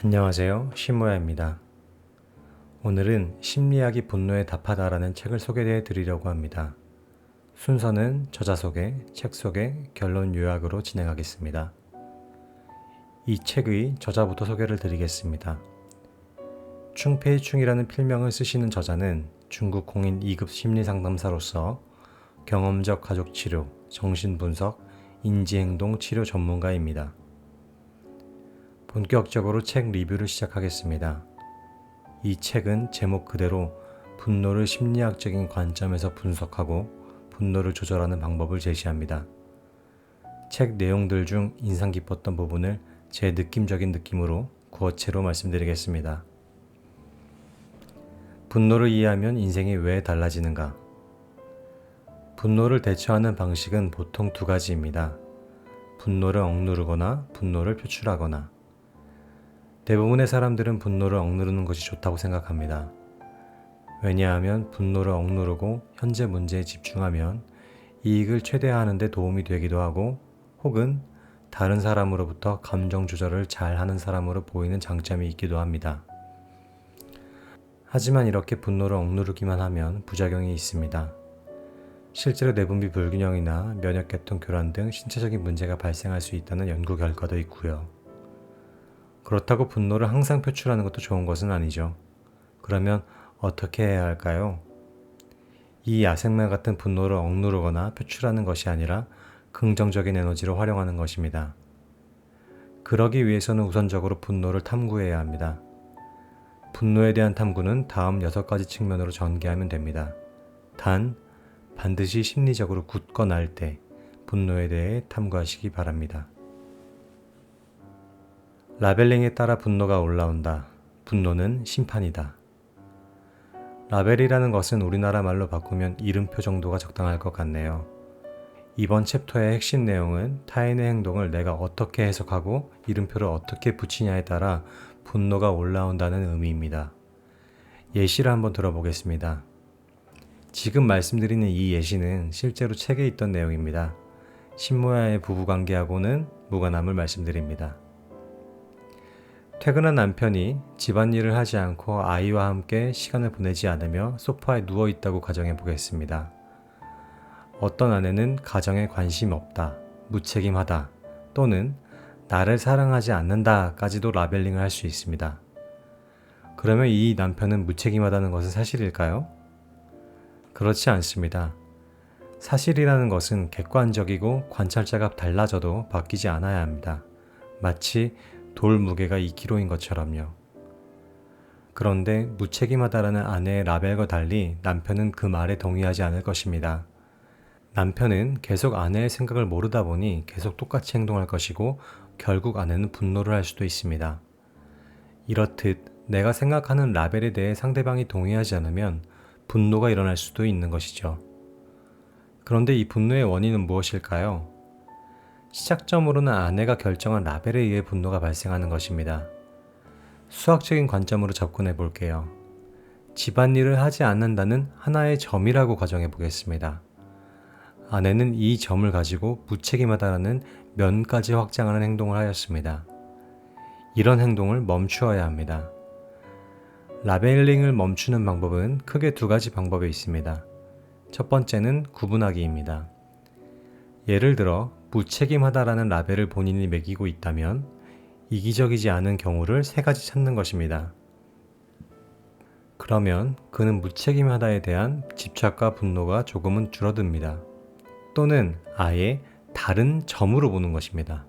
안녕하세요. 신모야입니다. 오늘은 심리학이 분노에 답하다라는 책을 소개해 드리려고 합니다. 순서는 저자 소개, 책 소개, 결론 요약으로 진행하겠습니다. 이 책의 저자부터 소개를 드리겠습니다. 충페이충이라는 필명을 쓰시는 저자는 중국 공인 2급 심리 상담사로서 경험적 가족 치료, 정신 분석, 인지행동 치료 전문가입니다. 본격적으로 책 리뷰를 시작하겠습니다. 이 책은 제목 그대로 분노를 심리학적인 관점에서 분석하고 분노를 조절하는 방법을 제시합니다. 책 내용들 중 인상 깊었던 부분을 제 느낌적인 느낌으로 구어체로 말씀드리겠습니다. 분노를 이해하면 인생이 왜 달라지는가? 분노를 대처하는 방식은 보통 두 가지입니다. 분노를 억누르거나 분노를 표출하거나. 대부분의 사람들은 분노를 억누르는 것이 좋다고 생각합니다. 왜냐하면 분노를 억누르고 현재 문제에 집중하면 이익을 최대화하는 데 도움이 되기도 하고 혹은 다른 사람으로부터 감정 조절을 잘 하는 사람으로 보이는 장점이 있기도 합니다. 하지만 이렇게 분노를 억누르기만 하면 부작용이 있습니다. 실제로 내분비 불균형이나 면역계통 교란 등 신체적인 문제가 발생할 수 있다는 연구 결과도 있고요. 그렇다고 분노를 항상 표출하는 것도 좋은 것은 아니죠. 그러면 어떻게 해야 할까요? 이 야생마 같은 분노를 억누르거나 표출하는 것이 아니라 긍정적인 에너지로 활용하는 것입니다. 그러기 위해서는 우선적으로 분노를 탐구해야 합니다. 분노에 대한 탐구는 다음 6가지 측면으로 전개하면 됩니다. 단, 반드시 심리적으로 날때 분노에 대해 탐구하시기 바랍니다. 라벨링에 따라 분노가 올라온다. 분노는 심판이다. 라벨이라는 것은 우리나라 말로 바꾸면 이름표 정도가 적당할 것 같네요. 이번 챕터의 핵심 내용은 타인의 행동을 내가 어떻게 해석하고 이름표를 어떻게 붙이냐에 따라 분노가 올라온다는 의미입니다. 예시를 한번 들어보겠습니다. 지금 말씀드리는 이 예시는 실제로 책에 있던 내용입니다. 신모야의 부부관계하고는 무관함을 말씀드립니다. 퇴근한 남편이 집안일을 하지 않고 아이와 함께 시간을 보내지 않으며 소파에 누워 있다고 가정해 보겠습니다. 어떤 아내는 가정에 관심 없다, 무책임하다, 또는 나를 사랑하지 않는다까지도 라벨링을 할 수 있습니다. 그러면 이 남편은 무책임하다는 것은 사실일까요? 그렇지 않습니다. 사실이라는 것은 객관적이고 관찰자가 달라져도 바뀌지 않아야 합니다. 마치 돌 무게가 2kg인 것처럼요. 그런데 무책임하다라는 아내의 라벨과 달리 남편은 그 말에 동의하지 않을 것입니다. 남편은 계속 아내의 생각을 모르다 보니 계속 똑같이 행동할 것이고 결국 아내는 분노를 할 수도 있습니다. 이렇듯 내가 생각하는 라벨에 대해 상대방이 동의하지 않으면 분노가 일어날 수도 있는 것이죠. 그런데 이 분노의 원인은 무엇일까요? 시작점으로는 아내가 결정한 라벨에 의해 분노가 발생하는 것입니다. 수학적인 관점으로 접근해 볼게요. 집안일을 하지 않는다는 하나의 점이라고 가정해 보겠습니다. 아내는 이 점을 가지고 무책임하다라는 면까지 확장하는 행동을 하였습니다. 이런 행동을 멈추어야 합니다. 라벨링을 멈추는 방법은 크게 두 가지 방법이 있습니다. 첫 번째는 구분하기입니다. 예를 들어 무책임하다라는 라벨을 본인이 매기고 있다면 이기적이지 않은 경우를 세 가지 찾는 것입니다. 그러면 그는 무책임하다에 대한 집착과 분노가 조금은 줄어듭니다. 또는 아예 다른 점으로 보는 것입니다.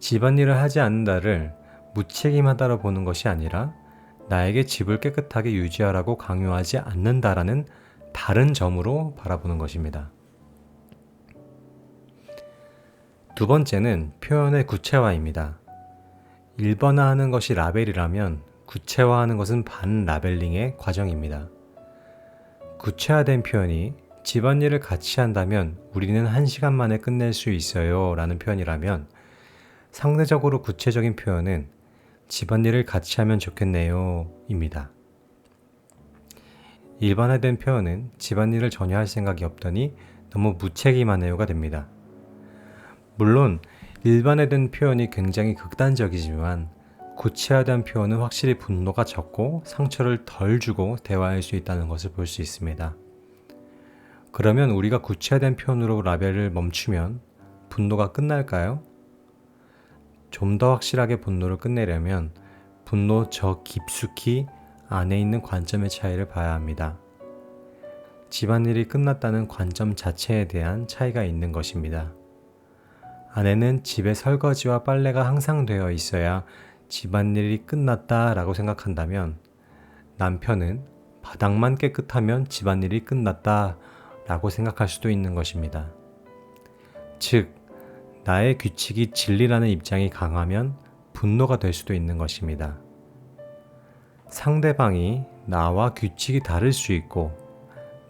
집안일을 하지 않는다를 무책임하다로 보는 것이 아니라 나에게 집을 깨끗하게 유지하라고 강요하지 않는다라는 다른 점으로 바라보는 것입니다. 두 번째는 표현의 구체화입니다. 일반화하는 것이 라벨이라면 구체화하는 것은 반라벨링의 과정입니다. 구체화된 표현이 집안일을 같이 한다면 우리는 한 시간 만에 끝낼 수 있어요 라는 표현이라면 상대적으로 구체적인 표현은 집안일을 같이 하면 좋겠네요 입니다. 일반화된 표현은 집안일을 전혀 할 생각이 없더니 너무 무책임하네요가 됩니다. 물론 일반화된 표현이 굉장히 극단적이지만 구체화된 표현은 확실히 분노가 적고 상처를 덜 주고 대화할 수 있다는 것을 볼 수 있습니다. 그러면 우리가 구체화된 표현으로 라벨을 멈추면 분노가 끝날까요? 좀 더 확실하게 분노를 끝내려면 분노 저 깊숙이 안에 있는 관점의 차이를 봐야 합니다. 집안일이 끝났다는 관점 자체에 대한 차이가 있는 것입니다. 아내는 집에 설거지와 빨래가 항상 되어 있어야 집안일이 끝났다라고 생각한다면 남편은 바닥만 깨끗하면 집안일이 끝났다라고 생각할 수도 있는 것입니다. 즉, 나의 규칙이 진리라는 입장이 강하면 분노가 될 수도 있는 것입니다. 상대방이 나와 규칙이 다를 수 있고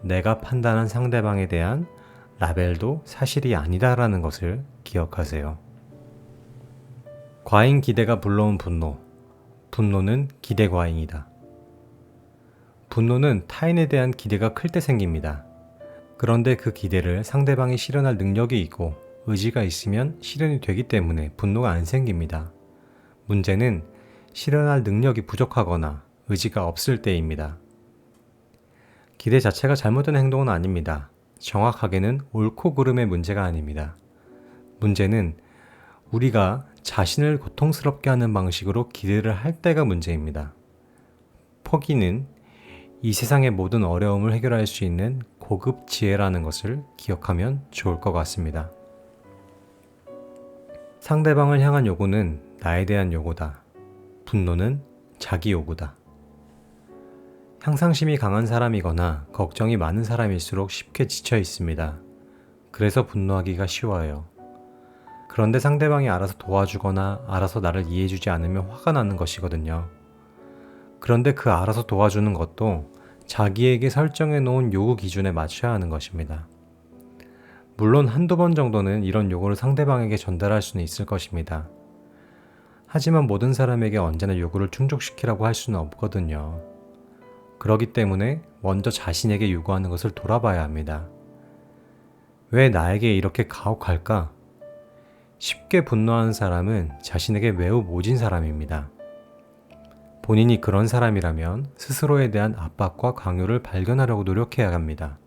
내가 판단한 상대방에 대한 라벨도 사실이 아니다라는 것을 기억하세요. 과잉 기대가 불러온 분노. 분노는 기대 과잉이다. 분노는 타인에 대한 기대가 클 때 생깁니다. 그런데 그 기대를 상대방이 실현할 능력이 있고 의지가 있으면 실현이 되기 때문에 분노가 안 생깁니다. 문제는 실현할 능력이 부족하거나 의지가 없을 때입니다. 기대 자체가 잘못된 행동은 아닙니다. 정확하게는 옳고 그름의 문제가 아닙니다. 문제는 우리가 자신을 고통스럽게 하는 방식으로 기대를 할 때가 문제입니다. 포기는 이 세상의 모든 어려움을 해결할 수 있는 고급 지혜라는 것을 기억하면 좋을 것 같습니다. 상대방을 향한 요구는 나에 대한 요구다. 분노는 자기 요구다. 향상심이 강한 사람이거나 걱정이 많은 사람일수록 쉽게 지쳐 있습니다. 그래서 분노하기가 쉬워요. 그런데 상대방이 알아서 도와주거나 알아서 나를 이해해주지 않으면 화가 나는 것이거든요. 그런데 그 알아서 도와주는 것도 자기에게 설정해 놓은 요구 기준에 맞춰야 하는 것입니다. 물론 한두 번 정도는 이런 요구를 상대방에게 전달할 수는 있을 것입니다. 하지만 모든 사람에게 언제나 요구를 충족시키라고 할 수는 없거든요. 그러기 때문에 먼저 자신에게 요구하는 것을 돌아봐야 합니다. 왜 나에게 이렇게 가혹할까? 쉽게 분노하는 사람은 자신에게 매우 모진 사람입니다. 본인이 그런 사람이라면 스스로에 대한 압박과 강요를 발견하려고 노력해야 합니다.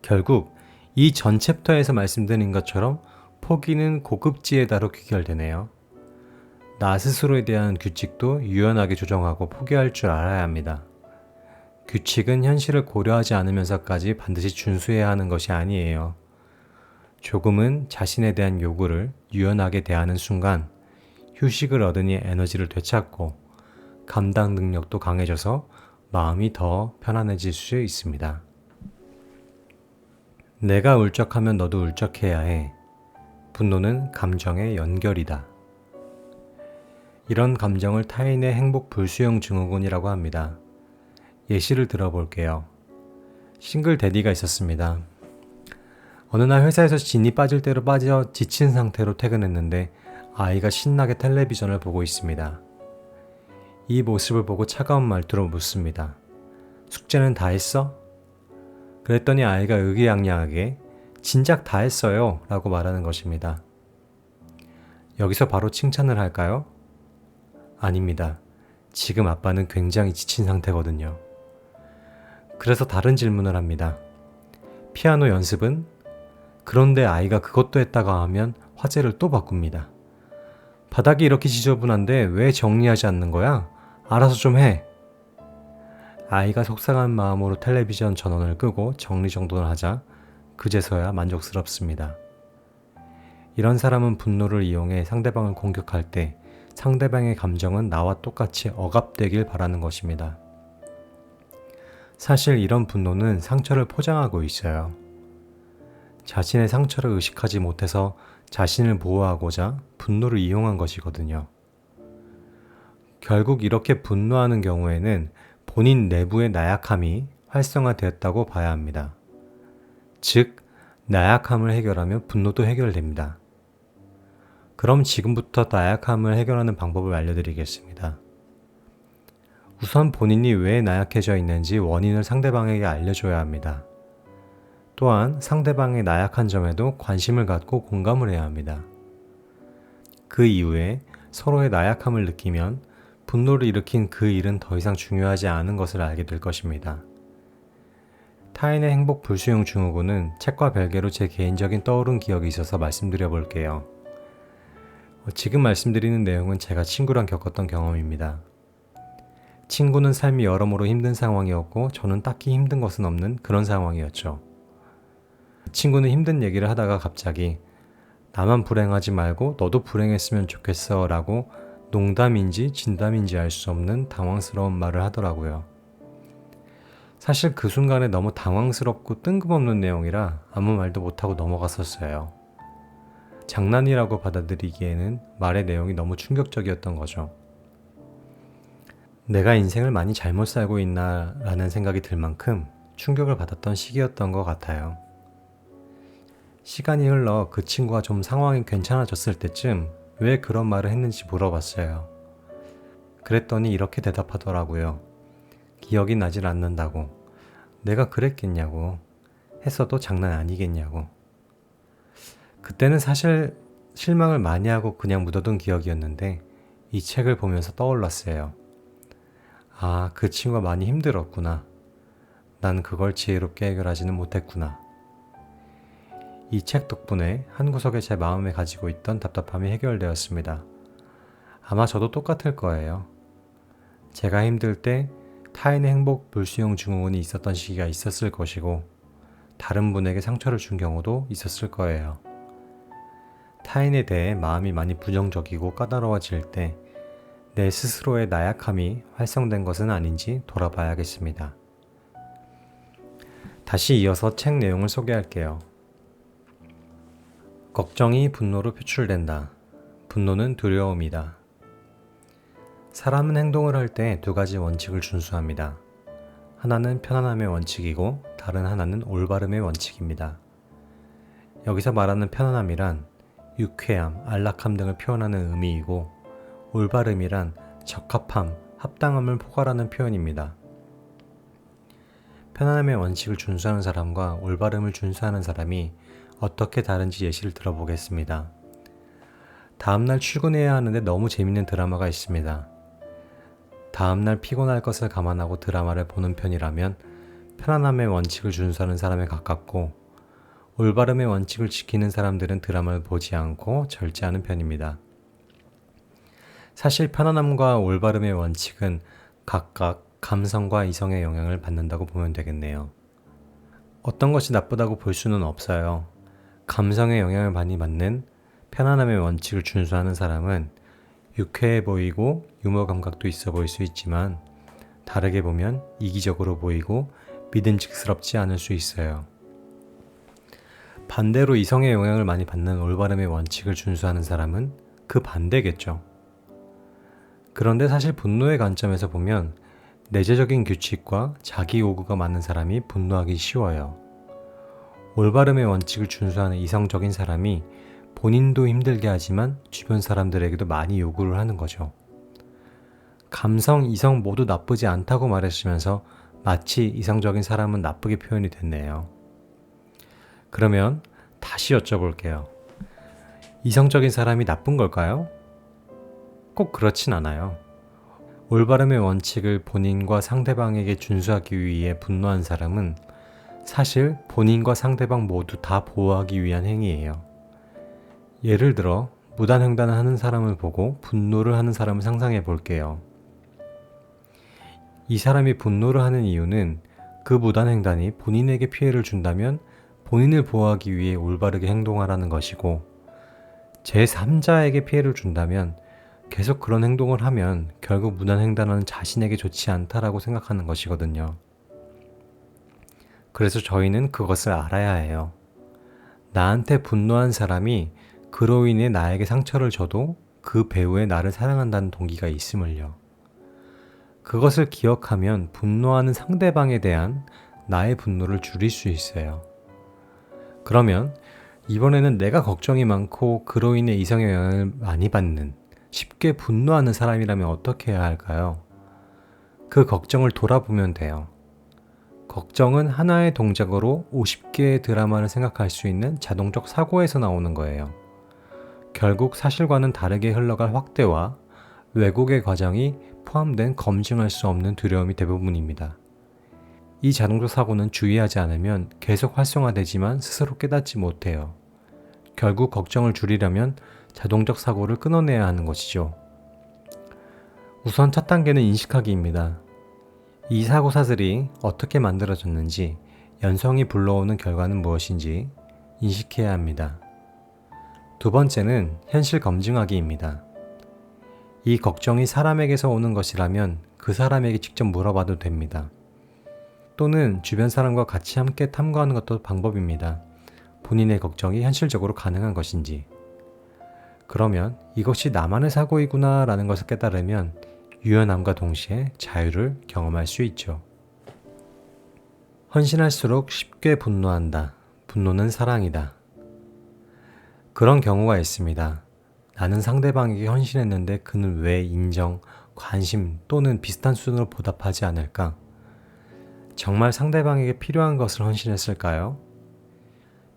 결국 이 전 챕터에서 말씀드린 것처럼 포기는 고급지혜다로 귀결되네요. 나 스스로에 대한 규칙도 유연하게 조정하고 포기할 줄 알아야 합니다. 규칙은 현실을 고려하지 않으면서까지 반드시 준수해야 하는 것이 아니에요. 조금은 자신에 대한 요구를 유연하게 대하는 순간 휴식을 얻으니 에너지를 되찾고 감당 능력도 강해져서 마음이 더 편안해질 수 있습니다. 내가 울적하면 너도 울적해야 해. 분노는 감정의 연결이다. 이런 감정을 타인의 행복 불수용 증후군이라고 합니다. 예시를 들어볼게요. 싱글 데디가 있었습니다. 어느 날 회사에서 진이 빠질 대로 빠져 지친 상태로 퇴근했는데 아이가 신나게 텔레비전을 보고 있습니다. 이 모습을 보고 차가운 말투로 묻습니다. 숙제는 다 했어? 그랬더니 아이가 의기양양하게 진작 다 했어요 라고 말하는 것입니다. 여기서 바로 칭찬을 할까요? 아닙니다. 지금 아빠는 굉장히 지친 상태거든요. 그래서 다른 질문을 합니다. 피아노 연습은? 그런데 아이가 그것도 했다가 하면 화제를 또 바꿉니다. 바닥이 이렇게 지저분한데 왜 정리하지 않는 거야? 알아서 좀 해. 아이가 속상한 마음으로 텔레비전 전원을 끄고 정리정돈을 하자 그제서야 만족스럽습니다. 이런 사람은 분노를 이용해 상대방을 공격할 때 상대방의 감정은 나와 똑같이 억압되길 바라는 것입니다. 사실 이런 분노는 상처를 포장하고 있어요. 자신의 상처를 의식하지 못해서 자신을 보호하고자 분노를 이용한 것이거든요. 결국 이렇게 분노하는 경우에는 본인 내부의 나약함이 활성화되었다고 봐야 합니다. 즉, 나약함을 해결하면 분노도 해결됩니다. 그럼 지금부터 나약함을 해결하는 방법을 알려드리겠습니다. 우선 본인이 왜 나약해져 있는지 원인을 상대방에게 알려줘야 합니다. 또한 상대방의 나약한 점에도 관심을 갖고 공감을 해야 합니다. 그 이후에 서로의 나약함을 느끼면 분노를 일으킨 그 일은 더 이상 중요하지 않은 것을 알게 될 것입니다. 타인의 행복 불수용 증후군은 책과 별개로 제 개인적인 떠오른 기억이 있어서 말씀드려 볼게요. 어, 지금 말씀드리는 내용은 제가 친구랑 겪었던 경험입니다. 친구는 삶이 여러모로 힘든 상황이었고 저는 딱히 힘든 것은 없는 그런 상황이었죠. 친구는 힘든 얘기를 하다가 갑자기 나만 불행하지 말고 너도 불행했으면 좋겠어 라고 농담인지 진담인지 알 수 없는 당황스러운 말을 하더라고요. 사실 그 순간에 너무 당황스럽고 뜬금없는 내용이라 아무 말도 못하고 넘어갔었어요. 장난이라고 받아들이기에는 말의 내용이 너무 충격적이었던 거죠. 내가 인생을 많이 잘못 살고 있나 라는 생각이 들 만큼 충격을 받았던 시기였던 것 같아요. 시간이 흘러 그 친구가 좀 상황이 괜찮아졌을 때쯤 왜 그런 말을 했는지 물어봤어요. 그랬더니 이렇게 대답하더라고요. 기억이 나질 않는다고. 내가 그랬겠냐고. 했어도 장난 아니겠냐고. 그때는 사실 실망을 많이 하고 그냥 묻어둔 기억이었는데 이 책을 보면서 떠올랐어요. 아, 그 친구가 많이 힘들었구나. 난 그걸 지혜롭게 해결하지는 못했구나. 이 책 덕분에 한 구석에 제 마음에 가지고 있던 답답함이 해결되었습니다. 아마 저도 똑같을 거예요. 제가 힘들 때 타인의 행복 불수용 증후군이 있었던 시기가 있었을 것이고, 다른 분에게 상처를 준 경우도 있었을 거예요. 타인에 대해 마음이 많이 부정적이고 까다로워질 때 내 스스로의 나약함이 활성된 것은 아닌지 돌아봐야겠습니다. 다시 이어서 책 내용을 소개할게요. 걱정이 분노로 표출된다. 분노는 두려움이다. 사람은 행동을 할 때 두 가지 원칙을 준수합니다. 하나는 편안함의 원칙이고 다른 하나는 올바름의 원칙입니다. 여기서 말하는 편안함이란 유쾌함, 안락함 등을 표현하는 의미이고 올바름이란 적합함, 합당함을 포괄하는 표현입니다. 편안함의 원칙을 준수하는 사람과 올바름을 준수하는 사람이 어떻게 다른지 예시를 들어보겠습니다. 다음날 출근해야 하는데 너무 재밌는 드라마가 있습니다. 다음날 피곤할 것을 감안하고 드라마를 보는 편이라면 편안함의 원칙을 준수하는 사람에 가깝고 올바름의 원칙을 지키는 사람들은 드라마를 보지 않고 절제하는 편입니다. 사실 편안함과 올바름의 원칙은 각각 감성과 이성의 영향을 받는다고 보면 되겠네요. 어떤 것이 나쁘다고 볼 수는 없어요. 감성의 영향을 많이 받는 편안함의 원칙을 준수하는 사람은 유쾌해 보이고 유머 감각도 있어 보일 수 있지만 다르게 보면 이기적으로 보이고 믿음직스럽지 않을 수 있어요. 반대로 이성의 영향을 많이 받는 올바름의 원칙을 준수하는 사람은 그 반대겠죠. 그런데 사실 분노의 관점에서 보면 내재적인 규칙과 자기 요구가 많은 사람이 분노하기 쉬워요. 올바름의 원칙을 준수하는 이성적인 사람이 본인도 힘들게 하지만 주변 사람들에게도 많이 요구를 하는 거죠. 감성, 이성 모두 나쁘지 않다고 말했으면서 마치 이성적인 사람은 나쁘게 표현이 됐네요. 그러면 다시 여쭤볼게요. 이성적인 사람이 나쁜 걸까요? 꼭 그렇진 않아요. 올바름의 원칙을 본인과 상대방에게 준수하기 위해 분노한 사람은 사실 본인과 상대방 모두 다 보호하기 위한 행위예요. 예를 들어 무단횡단을 하는 사람을 보고 분노를 하는 사람을 상상해 볼게요. 이 사람이 분노를 하는 이유는 그 무단횡단이 본인에게 피해를 준다면 본인을 보호하기 위해 올바르게 행동하라는 것이고 제3자에게 피해를 준다면 계속 그런 행동을 하면 결국 무단횡단하는 자신에게 좋지 않다라고 생각하는 것이거든요. 그래서 저희는 그것을 알아야 해요. 나한테 분노한 사람이 그로 인해 나에게 상처를 줘도 그 배우에 나를 사랑한다는 동기가 있음을요. 그것을 기억하면 분노하는 상대방에 대한 나의 분노를 줄일 수 있어요. 그러면 이번에는 내가 걱정이 많고 그로 인해 이성의 영향을 많이 받는 쉽게 분노하는 사람이라면 어떻게 해야 할까요? 그 걱정을 돌아보면 돼요. 걱정은 하나의 동작으로 50개의 드라마를 생각할 수 있는 자동적 사고에서 나오는 거예요. 결국 사실과는 다르게 흘러갈 확대와 왜곡의 과정이 포함된 검증할 수 없는 두려움이 대부분입니다. 이 자동적 사고는 주의하지 않으면 계속 활성화되지만 스스로 깨닫지 못해요. 결국 걱정을 줄이려면 자동적 사고를 끊어내야 하는 것이죠. 우선 첫 단계는 인식하기입니다. 이 사고 사슬이 어떻게 만들어졌는지, 연성이 불러오는 결과는 무엇인지 인식해야 합니다. 두 번째는 현실 검증하기입니다. 이 걱정이 사람에게서 오는 것이라면 그 사람에게 직접 물어봐도 됩니다. 또는 주변 사람과 같이 함께 탐구하는 것도 방법입니다. 본인의 걱정이 현실적으로 가능한 것인지. 그러면 이것이 나만의 사고이구나 라는 것을 깨달으면 유연함과 동시에 자유를 경험할 수 있죠. 헌신할수록 쉽게 분노한다. 분노는 사랑이다. 그런 경우가 있습니다. 나는 상대방에게 헌신했는데 그는 왜 인정, 관심 또는 비슷한 수준으로 보답하지 않을까? 정말 상대방에게 필요한 것을 헌신했을까요?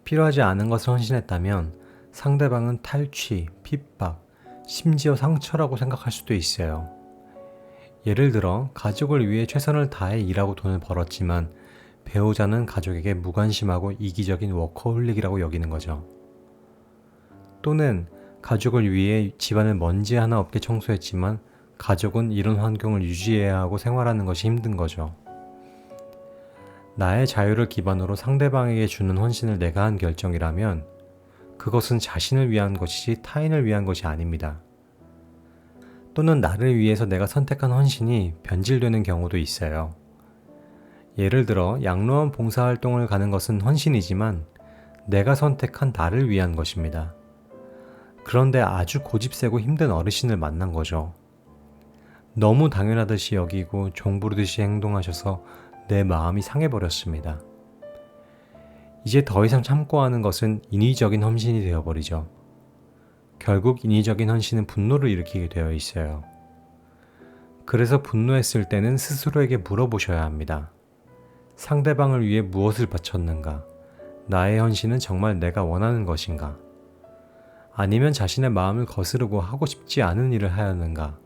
필요하지 않은 것을 헌신했다면 상대방은 탈취, 핍박, 심지어 상처라고 생각할 수도 있어요. 예를 들어 가족을 위해 최선을 다해 일하고 돈을 벌었지만 배우자는 가족에게 무관심하고 이기적인 워커홀릭이라고 여기는 거죠. 또는 가족을 위해 집안을 먼지 하나 없게 청소했지만 가족은 이런 환경을 유지해야 하고 생활하는 것이 힘든 거죠. 나의 자유를 기반으로 상대방에게 주는 헌신을 내가 한 결정이라면 그것은 자신을 위한 것이지 타인을 위한 것이 아닙니다. 또는 나를 위해서 내가 선택한 헌신이 변질되는 경우도 있어요. 예를 들어 양로원 봉사활동을 가는 것은 헌신이지만 내가 선택한 나를 위한 것입니다. 그런데 아주 고집세고 힘든 어르신을 만난 거죠. 너무 당연하듯이 여기고 종부르듯이 행동하셔서 내 마음이 상해버렸습니다. 이제 더 이상 참고 하는 것은 인위적인 헌신이 되어버리죠. 결국 인위적인 헌신은 분노를 일으키게 되어 있어요. 그래서 분노했을 때는 스스로에게 물어보셔야 합니다. 상대방을 위해 무엇을 바쳤는가? 나의 헌신은 정말 내가 원하는 것인가? 아니면 자신의 마음을 거스르고 하고 싶지 않은 일을 하였는가?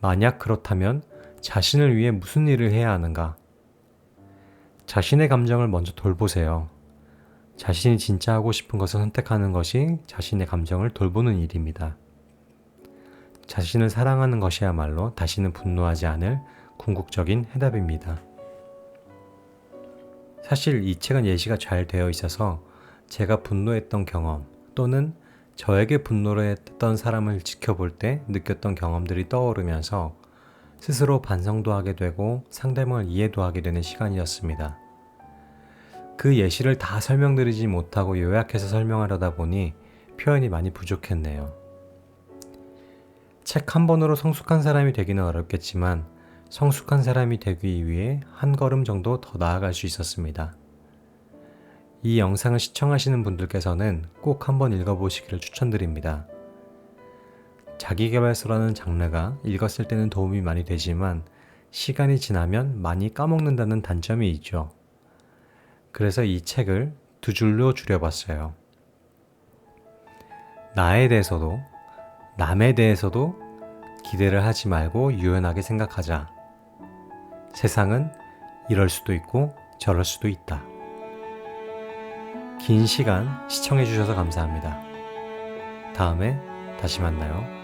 만약 그렇다면 자신을 위해 무슨 일을 해야 하는가? 자신의 감정을 먼저 돌보세요. 자신이 진짜 하고 싶은 것을 선택하는 것이 자신의 감정을 돌보는 일입니다. 자신을 사랑하는 것이야말로 다시는 분노하지 않을 궁극적인 해답입니다. 사실 이 책은 예시가 잘 되어 있어서 제가 분노했던 경험 또는 저에게 분노를 했던 사람을 지켜볼 때 느꼈던 경험들이 떠오르면서 스스로 반성도 하게 되고 상대방을 이해도 하게 되는 시간이었습니다. 그 예시를 다 설명드리지 못하고 요약해서 설명하려다 보니 표현이 많이 부족했네요. 책 한 번으로 성숙한 사람이 되기는 어렵겠지만 성숙한 사람이 되기 위해 한 걸음 정도 더 나아갈 수 있었습니다. 이 영상을 시청하시는 분들께서는 꼭 한번 읽어보시기를 추천드립니다. 자기개발서라는 장르가 읽었을 때는 도움이 많이 되지만 시간이 지나면 많이 까먹는다는 단점이 있죠. 그래서 이 책을 두 줄로 줄여봤어요. 나에 대해서도 남에 대해서도 기대를 하지 말고 유연하게 생각하자. 세상은 이럴 수도 있고 저럴 수도 있다. 긴 시간 시청해주셔서 감사합니다. 다음에 다시 만나요.